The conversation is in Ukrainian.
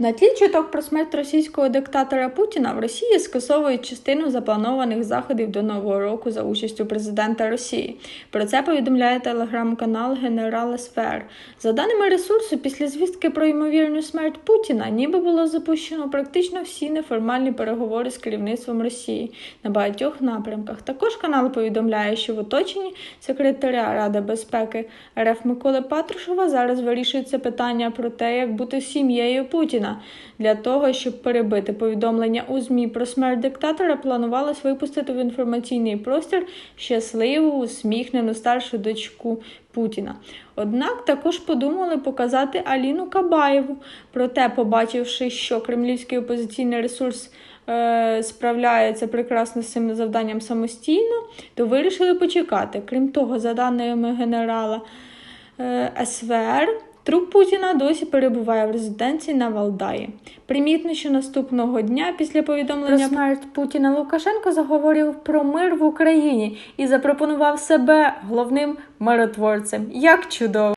На тлі чуток про смерть російського диктатора Путіна в Росії скасовують частину запланованих заходів до нового року за участю президента Росії. Про це повідомляє телеграм-канал Генерал СФР. За даними ресурсу, після звістки про ймовірну смерть Путіна, ніби було запущено практично всі неформальні переговори з керівництвом Росії на багатьох напрямках. Також канал повідомляє, що в оточенні секретаря Ради безпеки РФ Миколи Патрушева зараз вирішується питання про те, як бути сім'єю Путіна. Для того, щоб перебити повідомлення у ЗМІ про смерть диктатора, планувалось випустити в інформаційний простір щасливу, усміхнену старшу дочку Путіна. Однак також подумали показати Аліну Кабаєву. Проте, побачивши, що кремлівський опозиційний ресурс е, справляється прекрасно з цим завданням самостійно, то вирішили почекати. Крім того, за даними генерала е, СВР. Труп Путіна досі перебуває в резиденції на Валдаї. Примітно, що наступного дня після повідомлення про смерть Путіна Лукашенко заговорив про мир в Україні і запропонував себе головним миротворцем. Як чудово!